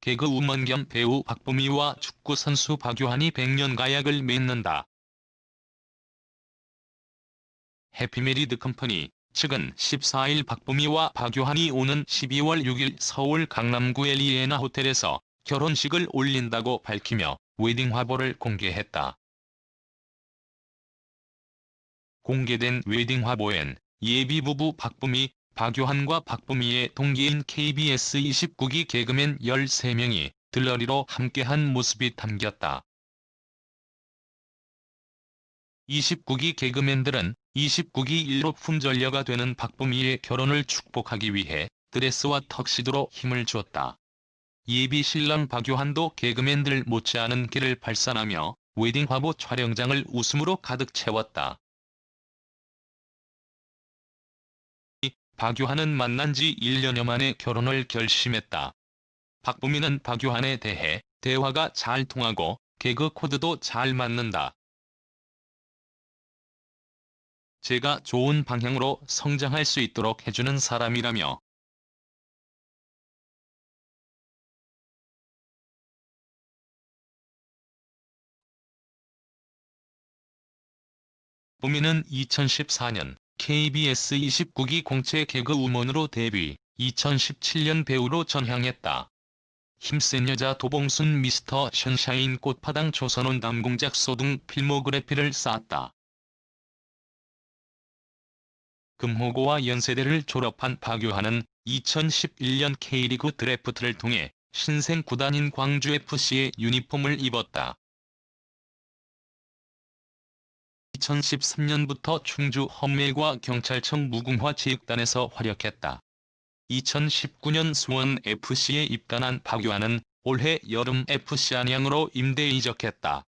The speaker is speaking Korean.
개그우먼 겸 배우 박보미와 축구선수 박유한이 백년 가약을 맺는다. 해피메리드 컴퍼니 측은 14일 박보미와 박유한이 오는 12월 6일 서울 강남구 엘리에나 호텔에서 결혼식을 올린다고 밝히며 웨딩 화보를 공개했다. 공개된 웨딩 화보엔 예비 부부 박보미, 박유한과 박보미의 동기인 KBS 29기 개그맨 13명이 들러리로 함께한 모습이 담겼다. 29기 개그맨들은 29기 1로 품전녀가 되는 박보미의 결혼을 축복하기 위해 드레스와 턱시도로 힘을 주었다. 예비 신랑 박유한도 개그맨들 못지않은 길을 발산하며 웨딩 화보 촬영장을 웃음으로 가득 채웠다. 박유한은 만난 지 1년여 만에 결혼을 결심했다. 박보미는 박유한에 대해 대화가 잘 통하고 개그 코드도 잘 맞는다. 제가 좋은 방향으로 성장할 수 있도록 해주는 사람이라며 보미는 2014년 KBS 29기 공채 개그우먼으로 데뷔, 2017년 배우로 전향했다. 힘센 여자 도봉순 미스터 션샤인 꽃파당 조선온 남공작 소 등 필모그래피를 쌓았다. 금호고와 연세대를 졸업한 박유한은 2011년 K리그 드래프트를 통해 신생 구단인 광주FC의 유니폼을 입었다. 2013년부터 충주 험멜과 경찰청 무궁화 체육단에서 활약했다. 2019년 수원 FC에 입단한 박유한은 올해 여름 FC 안양으로 임대 이적했다.